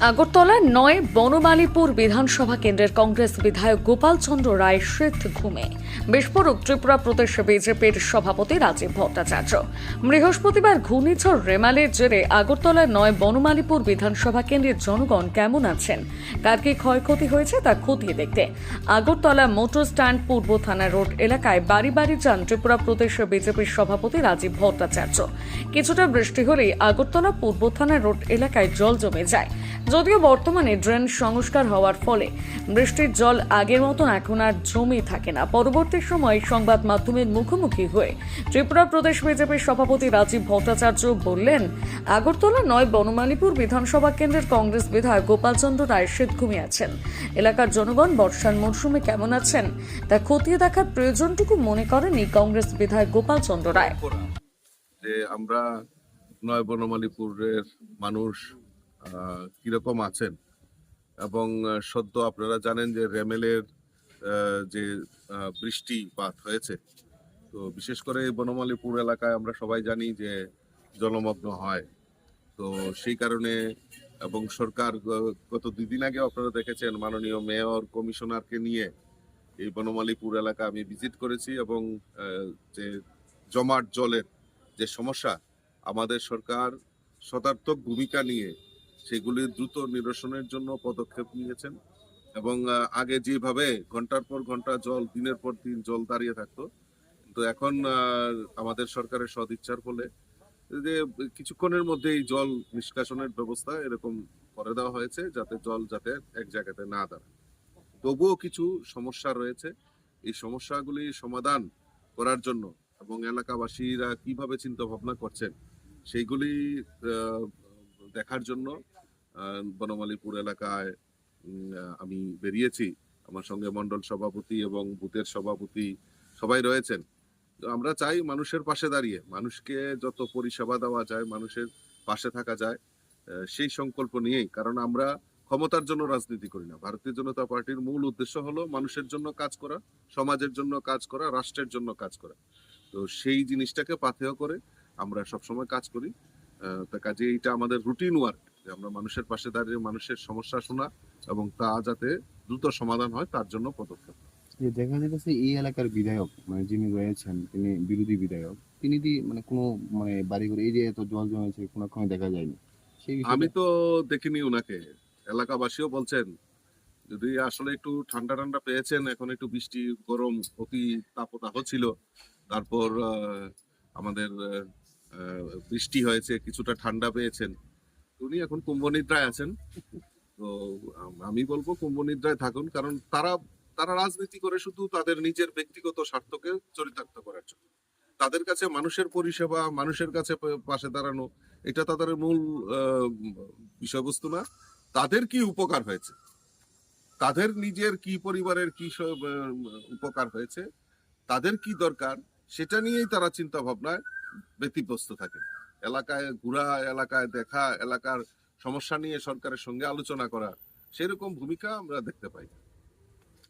আগরতলার নয় বনমালীপুর বিধানসভা কেন্দ্রের কংগ্রেস বিধায়ক গোপাল চন্দ্র রায় শীত ঘুমে। বিস্ফোরক ত্রিপুরা প্রদেশ বিজেপির সভাপতি রাজীব ভট্টাচার্য। বৃহস্পতিবার ঘূর্ণিঝড় রেমালের জেরে আগরতলার নয় বনমালীপুর বিধানসভা কেন্দ্রের জনগণ কেমন আছেন? কার কি ক্ষয়ক্ষতি হয়েছে তা খতিয়ে দেখতে। আগরতলা মোটর স্ট্যান্ড পূর্ব থানা রোড এলাকায় বাড়ি বাড়ি যান ত্রিপুরা প্রদেশ বিজেপির সভাপতি রাজীব ভট্টাচার্য। কিছুটা বৃষ্টি হলেই আগরতলা পূর্ব থানা রোড এলাকায় জল জমে যায়। যদিও বর্তমানে ড্রেন সংস্কার হওয়ার ফলে বৃষ্টির জল আগের মতন এখন আর জমে থাকে না। পরবর্তী সময়ে সংবাদ মাধ্যমের মুখোমুখি হয়ে ত্রিপুরা প্রদেশ বিজেপির সভাপতি রাজীব ভট্টাচার্য বললেন, আগরতলা, নয় বনমালীপুর বিধানসভা কেন্দ্রের কংগ্রেস বিধায়ক গোপালচন্দ্র রায় শীত ঘুমিয়ে আছেন। এলাকার জনগণ বর্ষার মরশুমে কেমন আছেন তা খতিয়ে দেখার প্রয়োজনটুকু মনে করেনি কংগ্রেস বিধায়ক গোপালচন্দ্র রায়। আমরা নয় বনমালীপুরের মানুষ কীরকম আছেন? এবং সদ্য আপনারা জানেন যে রেমেলের যে বৃষ্টিপাত হয়েছে। তো বিশেষ করে বনমালীপুর এলাকায় আমরা সবাই জানি যে জলমগ্ন হয়। তো সেই কারণে এবং সরকার গত দুই দিন আগে আপনারা দেখেছেন মাননীয় মেয়র, কমিশনারকে নিয়ে এই বনমালীপুর এলাকা আমি ভিজিট করেছি এবং যে জমাট জলের যে সমস্যা, আমাদের সরকার সদার্থক ভূমিকা নিয়ে সেগুলি দ্রুত নিরসনের জন্য পদক্ষেপ নিয়েছেন এবং আগে যেভাবে ঘণ্টার পর ঘণ্টা জল, দিনের পর দিন জল দাঁড়িয়ে থাকতো, তো এখন আমাদের সরকারের সদিচ্ছার ফলে যে কিছুক্ষণের মধ্যে এই জল নিষ্কাশনের ব্যবস্থা এরকম করে দেওয়া হয়েছে যাতে জল যাতে এক জায়গাতে না দাঁড়ায়। তবুও কিছু সমস্যা রয়েছে। এই সমস্যাগুলি সমাধান করার জন্য এবং এলাকাবাসীরা কীভাবে চিন্তা ভাবনা করছেন, সেইগুলি দেখার জন্য বনমালীপুর এলাকায় আমি বেরিয়েছি। আমার সঙ্গে মন্ডল সভাপতি এবং বুথের সভাপতি সবাই রয়েছেন। আমরা চাই মানুষের পাশে দাঁড়িয়ে, মানুষকে যত পরিষেবা দেওয়া যায়, মানুষের পাশে থাকা যায় সেই সংকল্প নিয়েই। কারণ আমরা ক্ষমতার জন্য রাজনীতি করি না। ভারতীয় জনতা পার্টির মূল উদ্দেশ্য হলো মানুষের জন্য কাজ করা, সমাজের জন্য কাজ করা, রাষ্ট্রের জন্য কাজ করা। তো সেই জিনিসটাকে পাথেয় করে আমরা সবসময় কাজ করি। তা কাজে এইটা আমাদের রুটিন ওয়ার্ক যে আমরা মানুষের পাশে দাঁড়িয়ে মানুষের সমস্যা শোনা এবং তা যাতে দ্রুত সমাধান হয় তার জন্য পদক্ষেপ যে দেখা যাচ্ছে এই এলাকার বিধায়ক মানে যিনি রয়েছেন তিনি বিরোধী বিধায়ক তিনি দি মানে কোনো মানে বাড়ি করে এই যে এত জল জমেছে কোনো কোনো দেখা যায়নি? আমি তো দেখিনি ওনাকে এলাকাবাসীও বলছেন যদি আসলে একটু ঠান্ডা ঠান্ডা পেয়েছেন এখন একটু বৃষ্টি গরম অতি তাপদাহ ছিল তারপর আমাদের বৃষ্টি হয়েছে কিছুটা ঠান্ডা পেয়েছেন উনি এখন কুম্ভনিদ্রায় আছেন। তো আমি বলব কুম্ভনিদ্রায় থাকুন, কারণ তারা তারা রাজনীতি করে শুধু তাদের নিজের ব্যক্তিগত স্বার্থকে চরিতার্থ করার জন্য। তাদের কাছে মানুষের পরিষেবা, মানুষের কাছে পাশে দাঁড়ানো, এটা তাদের মূল বিষয়বস্তু না। তাদের কি উপকার হয়েছে? তাদের নিজের কি পরিবারের কি উপকার হয়েছে? তাদের কি দরকার? সেটা নিয়েই তারা চিন্তা ভাবনায় ব্যতিব্যস্ত থাকে। এলাকায় ঘোরা, এলাকায় দেখা, এলাকার সমস্যা নিয়ে সরকারের সঙ্গে আলোচনা করা, সেরকম ভূমিকা আমরা দেখতে পাই।